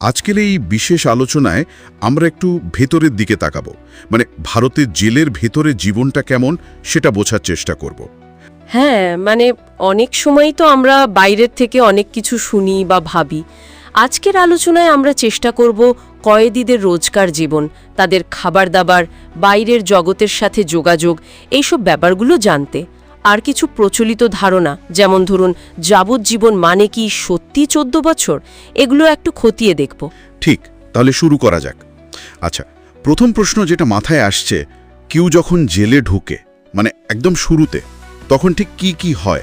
আজকের এই বিশেষ আলোচনায় আমরা একটু ভেতরের দিকে তাকাব। মানে ভারতের জেলের ভেতরে জীবনটা কেমন সেটা বোঝার চেষ্টা করব। হ্যাঁ মানে অনেক সময় তো আমরা বাইরের থেকে অনেক কিছু শুনি বা ভাবি। আজকের আলোচনায় আমরা চেষ্টা করব কয়েদিদের রোজকার জীবন, তাদের খাবার দাবার, বাইরের জগতের সাথে যোগাযোগ, এইসব ব্যাপারগুলো জানতে। আর কিছু প্রচলিত ধারণা যেমন ধরুন যাবজ্জীবন মানে কি সত্যি চোদ্দ বছর? এগুলো একটু খতিয়ে দেখব। ঠিক তাহলে শুরু করা যাক। আচ্ছা প্রথম প্রশ্ন যেটা মাথায় আসছে কেউ যখন জেলে ঢুকে মানে একদম শুরুতে তখন ঠিক কি কি হয়?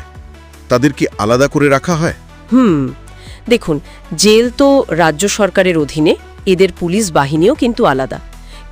তাদের কি আলাদা করে রাখা হয়? হুম দেখুন জেল তো রাজ্য সরকারের অধীনে এদের পুলিশ বাহিনীও কিন্তু আলাদা।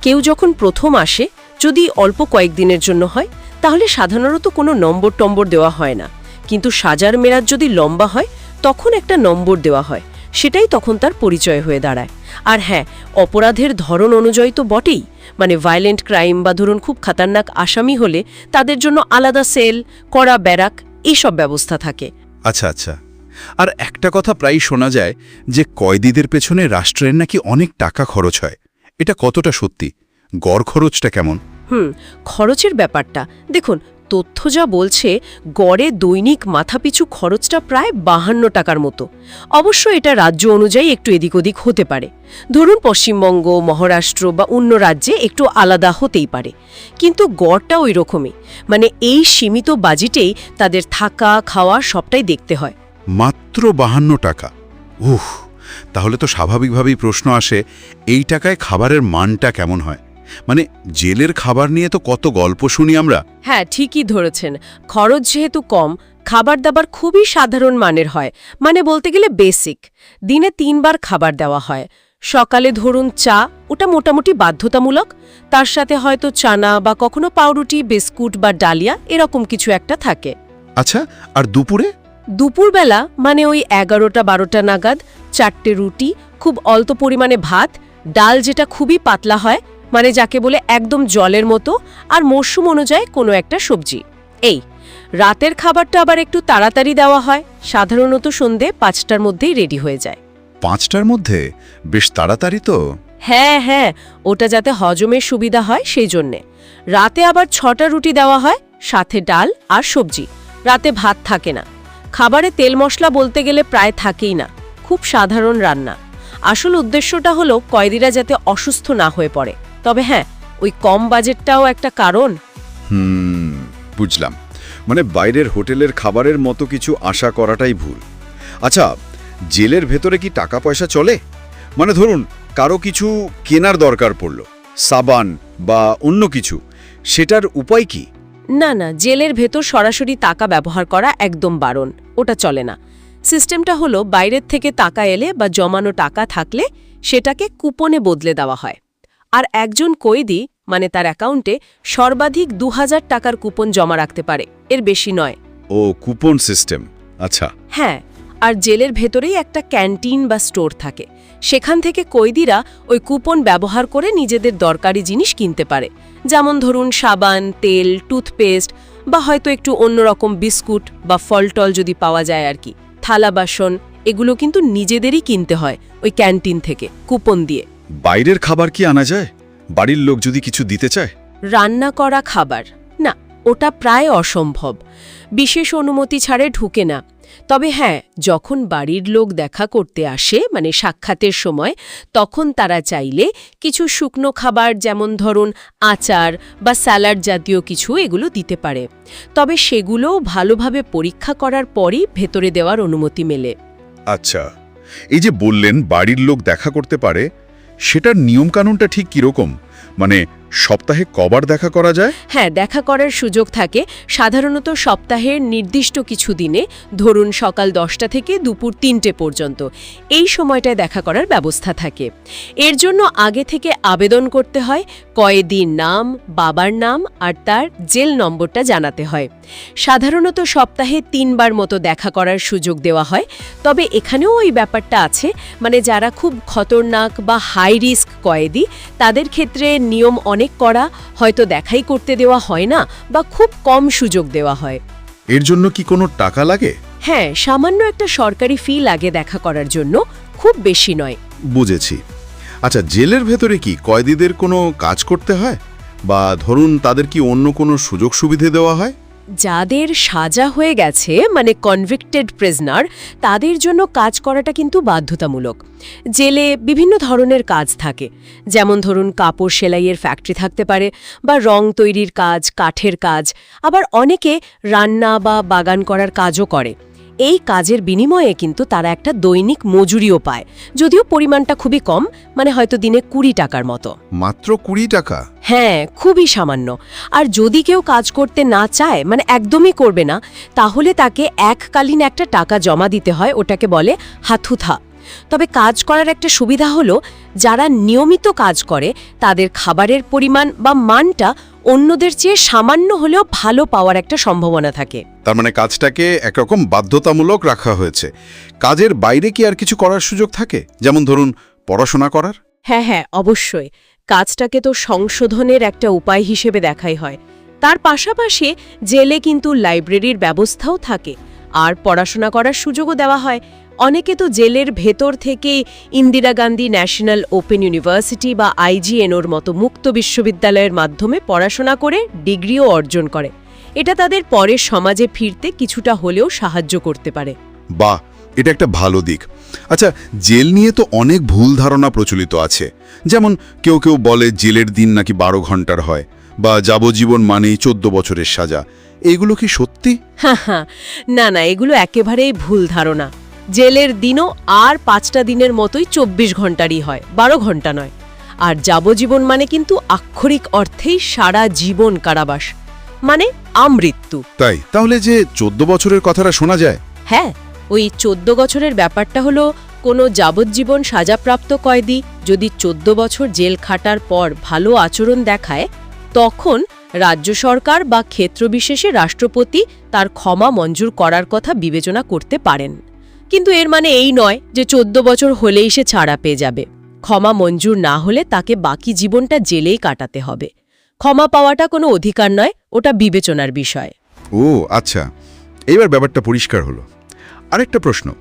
কেউ যখন প্রথম আসে যদি অল্প কয়েকদিনের জন্য হয় তাহলে সাধারণত কোনো নম্বর টম্বর দেওয়া হয় না। কিন্তু সাজার মেয়াদ যদি লম্বা হয়, তখন একটা নম্বর দেওয়া হয়। সেটাই তখন তার পরিচয় হয়ে দাঁড়ায়। আর হ্যাঁ অপরাধের ধরন অনুযায়ী তো বটেই। মানে ভায়োলেন্ট ক্রাইম বা ধরুন খুব খাতারনাক আসামি হলে তাদের জন্য আলাদা সেল কড়া ব্যারাক এইসব ব্যবস্থা থাকে। আচ্ছা আচ্ছা। আর একটা কথা প্রায়ই শোনা যায় যে কয়েদিদের পেছনে রাষ্ট্রের নাকি অনেক টাকা খরচ হয়। এটা কতটা সত্যি? গড় খরচটা কেমন? হুম, খরচের ব্যাপারটা। দেখুন, তথ্য যা বলছে, গড়ে দৈনিক মাথাপিছু খরচটা প্রায় বাহান্ন টাকার মতো। অবশ্য এটা রাজ্য অনুযায়ী একটু এদিক ওদিক হতে পারে। ধরুন, পশ্চিমবঙ্গ, মহারাষ্ট্র বা অন্য রাজ্যে একটু আলাদা হতেই পারে। কিন্তু গড়টা ওই রকমই। মানে এই সীমিত বাজেটেই তাদের থাকা, খাওয়া সবটাই দেখতে হয়। মাত্র বাহান্ন টাকা? উহ তাহলে তো স্বাভাবিকভাবেই প্রশ্ন আসে, এই টাকায় খাবারের মানটা কেমন হয়? মানে জেলের খাবার নিয়ে তো কত গল্প শুনি আমরা। হ্যাঁ ঠিকই ধরেছেন। খরচ যেহেতু কম খাবার দাবার খুবই সাধারণ মানের হয়। মানে বলতে গেলে বেসিক দিনে তিনবার খাবার দেওয়া হয়। সকালে ধরুন চা ওটা মোটামুটি বাধ্যতামূলক। তার সাথে হয়তো চানা বা কখনো পাউরুটি বিস্কুট বা ডালিয়া এরকম কিছু একটা থাকে। আচ্ছা আর দুপুরে? দুপুরবেলা মানে ওই এগারোটা বারোটা নাগাদ চারটে রুটি খুব অল্প পরিমাণে ভাত ডাল যেটা খুবই পাতলা হয় মানে যাকে বলে একদম জলের মতো আর মরশুম অনুযায়ী কোনো একটা সবজি। এই রাতের খাবারটা আবার একটু তাড়াতাড়ি দেওয়া হয়। সাধারণত সন্ধে পাঁচটার মধ্যেই রেডি হয়ে যায়। পাঁচটার মধ্যে? বেশ তাড়াতাড়ি তো। হ্যাঁ হ্যাঁ ওটা যাতে হজমের সুবিধা হয় সেই জন্যে। রাতে আবার ছটা রুটি দেওয়া হয় সাথে ডাল আর সবজি। রাতে ভাত থাকে না। খাবারে তেল মশলা বলতে গেলে প্রায় থাকেই না। খুব সাধারণ রান্না। আসল উদ্দেশ্যটা হলো কয়েদিরা যাতে অসুস্থ না হয়ে পড়ে। তবে হ্যাঁ ওই কম বাজেটটাও একটা কারণ। হুম বুঝলাম। মানে বাইরের হোটেলের খাবারের মতো কিছু আশা করাটাই ভুল। আচ্ছা জেলের ভেতরে কি টাকা পয়সা চলে? মানে ধরুন কারও কিছু কেনার দরকার পড়ল সাবান বা অন্য কিছু সেটার উপায় কি? না না জেলের ভেতর সরাসরি টাকা ব্যবহার করা একদম বারণ ওটা চলে না। সিস্টেমটা হলো বাইরের থেকে টাকা এলে বা জমানো টাকা থাকলে সেটাকে কুপনে বদলে দেওয়া হয়। আর একজন কয়েদি মানে তার অ্যাকাউন্টে সর্বাধিক দু হাজার টাকার কুপন জমা রাখতে পারে। এর বেশি নয়। ও কুপন সিস্টেম। আচ্ছা। হ্যাঁ আর জেলের ভেতরেই একটা ক্যান্টিন বা স্টোর থাকে। সেখান থেকে কয়েদিরা ওই কুপন ব্যবহার করে নিজেদের দরকারি জিনিস কিনতে পারে। যেমন ধরুন সাবান তেল টুথপেস্ট বা হয়তো একটু অন্যরকম বিস্কুট বা ফলটল যদি পাওয়া যায় আর কি। থালা বাসন এগুলো কিন্তু নিজেদেরই কিনতে হয় ওই ক্যান্টিন থেকে কুপন দিয়ে। বাইরের খাবার কি আনা যায়? বাড়ির লোক যদি কিছু দিতে চায়? রান্না করা খাবার। না ওটা প্রায় অসম্ভব। বিশেষ অনুমতি ছাড়ে ঢুকে না। তবে হ্যাঁ যখন বাড়ির লোক দেখা করতে আসে মানে সাক্ষাতের সময় তখন তারা চাইলে কিছু শুকনো খাবার যেমন ধরুন আচার বা স্যালাড জাতীয় কিছু এগুলো দিতে পারে। তবে সেগুলোও ভালোভাবে পরীক্ষা করার পরই ভেতরে দেওয়ার অনুমতি মেলে। আচ্ছা এই যে বললেন বাড়ির লোক দেখা করতে পারে সেটার নিয়মকানুনটা ঠিক কীরকম? মানে সপ্তাহে কবার দেখা করা যায়? হ্যাঁ দেখা করার সুযোগ থাকে সাধারণত সপ্তাহের নির্দিষ্ট কিছু দিনে, ধরুন সকাল দশটা থেকে দুপুর তিনটে পর্যন্ত। এই সময়টায় দেখা করার ব্যবস্থা থাকে। এর জন্য আগে থেকে আবেদন করতে হয়, কয়েদির নাম, বাবার নাম আর তার জেল নম্বরটা জানাতে হয়। সাধারণত সপ্তাহে তিনবার মতো দেখা করার সুযোগ দেওয়া হয়, তবে এখানেও ওই ব্যাপারটা আছে মানে যারা খুব খতরনাক বা হাই রিস্ক কয়েদি, তাদের ক্ষেত্রে নিয়ম অনেক করা হয়তো দেখাই করতে দেওয়া হয় না বা খুব কম সুযোগ দেওয়া হয়। এর জন্য কি কোনো টাকা লাগে? হ্যাঁ সামান্য একটা সরকারি ফি লাগে দেখা করার জন্য খুব বেশি নয়। বুঝেছি। আচ্ছা জেলের ভেতরে কি কয়েদিদের কোনো কাজ করতে হয়? বা ধরুন তাদের কি অন্য কোনো সুযোগ সুবিধে দেওয়া হয়? যাদের সাজা হয়ে গেছে মানে কনভিক্টেড প্রেজনার তাদের জন্য কাজ করাটা কিন্তু বাধ্যতামূলক। জেলে বিভিন্ন ধরনের কাজ থাকে। যেমন ধরুন কাপড় সেলাইয়ের ফ্যাক্টরি থাকতে পারে বা রং তৈরির কাজ, কাঠের কাজ। আবার অনেকে রান্না বা বাগান করার কাজও করে। এই কাজের বিনিময়ে কিন্তু তারা একটা দৈনিক মজুরিও পায়। যদিও পরিমাণটা খুবই কম মানে হয়তো দিনে কুড়ি টাকার মতো। মাত্র কুড়ি টাকা? হ্যাঁ খুবই সামান্য। আর যদি কেউ কাজ করতে না চায় মানে একদমই করবে না তাহলে তাকে এককালীন একটা টাকা জমা দিতে হয় ওটাকে বলে হাথুথা তবে কাজ করার একটা সুবিধা হলো যারা নিয়মিত কাজ করে তাদের খাবারের পরিমাণ বা মানটা অন্যদের চেয়ে সামান্য হলেও ভালো পাওয়ার একটা সম্ভাবনা থাকে। তার মানে কাজটাকে একরকম বাধ্যতামূলক রাখা হয়েছে। কাজের বাইরে কি আর কিছু করার সুযোগ থাকে? যেমন ধরুন পড়াশোনা করার? হ্যাঁ হ্যাঁ অবশ্যই। কাজটাকে তো সংশোধনের একটা উপায় হিসেবে দেখাই হয়। তার পাশাপাশি জেলে কিন্তু লাইব্রেরির ব্যবস্থাও থাকে। আর পড়াশোনা করার সুযোগও দেওয়া হয়। অনেকে তো জেলের ভেতর থেকে Indira Gandhi national open university বা আইজিএনওর মতো মুক্ত বিশ্ববিদ্যালয়ের মাধ্যমে পড়াশোনা করে ডিগ্রিও অর্জন করে। এটা তাদের পরে সমাজে ফিরতে কিছুটা হলেও সাহায্য করতে পারে। বাহ এটা একটা ভালো দিক। আচ্ছা জেল নিয়ে তো অনেক ভুল ধারণা প্রচলিত আছে। যেমন কেউ কেউ বলে জেলের দিন নাকি বারো ঘণ্টার হয় বা যাবজ্জীবন মানেই চোদ্দ বছরের সাজা। এগুলো কি সত্যি? হ্যাঁ হ্যাঁ না না এগুলো একেবারেই ভুল ধারণা। জেলের দিনও আর পাঁচটা দিনের মতোই চব্বিশ ঘন্টারই হয় বারো ঘণ্টা নয়। আর যাবজ্জীবন মানে কিন্তু আক্ষরিক অর্থেই সারা জীবন কারাবাস মানে আমৃত্যু। তাই তাহলে যে চোদ্দ বছরের কথাটা শোনা যায়? হ্যাঁ ওই চোদ্দ বছরের ব্যাপারটা হলো কোনো যাবজ্জীবন সাজাপ্রাপ্ত কয়েদি যদি চোদ্দ বছর জেল খাটার পর ভালো আচরণ দেখায় তখন রাজ্য সরকার বা ক্ষেত্রবিশেষে রাষ্ট্রপতি তার ক্ষমা মঞ্জুর করার কথা বিবেচনা করতে পারেন। কিন্তু এর মানে এই নয় যে চোদ্দ বছর হলেই সে ছাড়া পেয়ে যাবে। ক্ষমা মঞ্জুর না হলে তাকে বাকি জীবনটা জেলেই কাটাতে হবে। ক্ষমা পাওয়াটা কোনো অধিকার নয় ওটা বিবেচনার বিষয়। ও আচ্ছা। এবার ব্যাপারটা পরিষ্কার হলো। আরেকটা প্রশ্ন।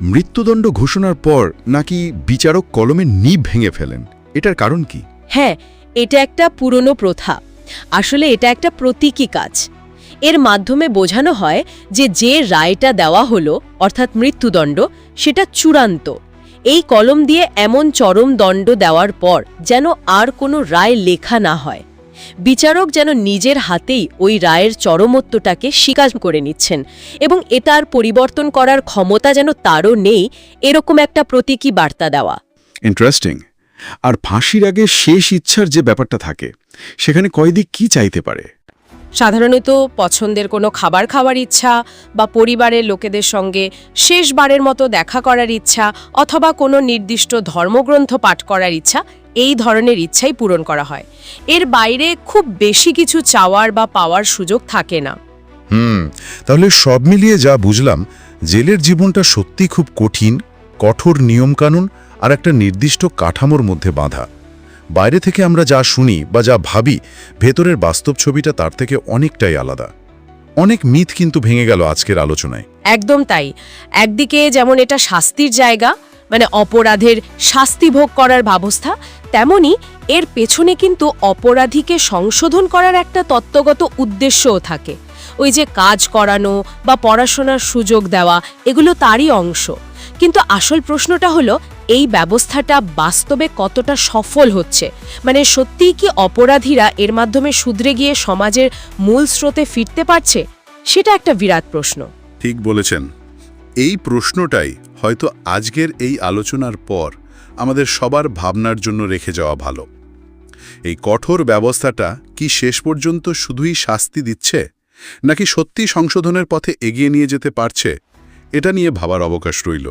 মৃত্যুদণ্ড ঘোষণার পর নাকি বিচারক কলমে নিব ভেঙে ফেলেন? এটার কারণ কি? হ্যাঁ এটা একটা পুরনো প্রথা। আসলে এটা একটা প্রতীকী কাজ। এর মাধ্যমে বোঝানো হয় যে যে রায়টা দেওয়া হলো, অর্থাৎ মৃত্যুদণ্ড, সেটা চূড়ান্ত। এই কলম দিয়ে এমন চরম দণ্ড দেওয়ার পর যেন আর কোনো রায় লেখা না হয়। বিচারক যেন নিজের হাতেই ওই রায়ের চরমত্বটাকে স্বীকার করে নিচ্ছেন এবং এটার পরিবর্তন করার ক্ষমতা যেন তারও নেই, এরকম একটা প্রতীকী বার্তা দেওয়া। ইন্টারেস্টিং আর ফাঁসির আগে শেষ ইচ্ছার যে ব্যাপারটা থাকে, সেখানে কয়েদি কি চাইতে পারে? সাধারণত পছন্দের কোনো খাবার খাওয়ার ইচ্ছা বা পরিবারের লোকেদের সঙ্গে শেষবারের মতো দেখা করার ইচ্ছা অথবা কোনো নির্দিষ্ট ধর্মগ্রন্থ পাঠ করার ইচ্ছা, এই ধরনের ইচ্ছাই পূরণ করা হয়। এর বাইরে খুব বেশি কিছু চাওয়ার বা পাওয়ার সুযোগ থাকে না। হুম, তাহলে সব মিলিয়ে যা বুঝলাম, জেলের জীবনটা সত্যি খুব কঠিন, কঠোর নিয়মকানুন আর একটা নির্দিষ্ট কাঠামোর মধ্যে বাঁধা। বাইরে থেকে আমরা যা শুনি বা যা ভাবি, ভেতরের বাস্তব ছবিটা তার থেকে অনেকটাই আলাদা। অনেক মিথ কিন্তু ভেঙে গেল আজকের আলোচনায়। একদম তাই। একদিকে যেমন এটা শাস্তির জায়গা মানে অপরাধের শাস্তি ভোগ করার ব্যবস্থা, তেমনি এর পেছনে কিন্তু অপরাধীকে সংশোধন করার একটা তত্ত্বগত উদ্দেশ্যও থাকে। ওই যে কাজ করানো বা পড়াশোনার সুযোগ দেওয়া, এগুলো তারই অংশ। কিন্তু আসল প্রশ্নটা হলো এই ব্যবস্থাটা বাস্তবে কতটা সফল হচ্ছে? মানে সত্যিই কি অপরাধীরা এর মাধ্যমে শুধরে গিয়ে সমাজের মূল স্রোতে ফিরতে পারছে? সেটা একটা বিরাট প্রশ্ন। ঠিক বলেছেন। এই প্রশ্নটাই হয়তো আজকের এই আলোচনার পর আমাদের সবার ভাবনার জন্য রেখে যাওয়া ভালো। এই কঠোর ব্যবস্থাটা কি শেষ পর্যন্ত শুধুই শাস্তি দিচ্ছে? নাকি সত্যি সংশোধনের পথে এগিয়ে নিয়ে যেতে পারছে? এটা নিয়ে ভাবার অবকাশ রইল।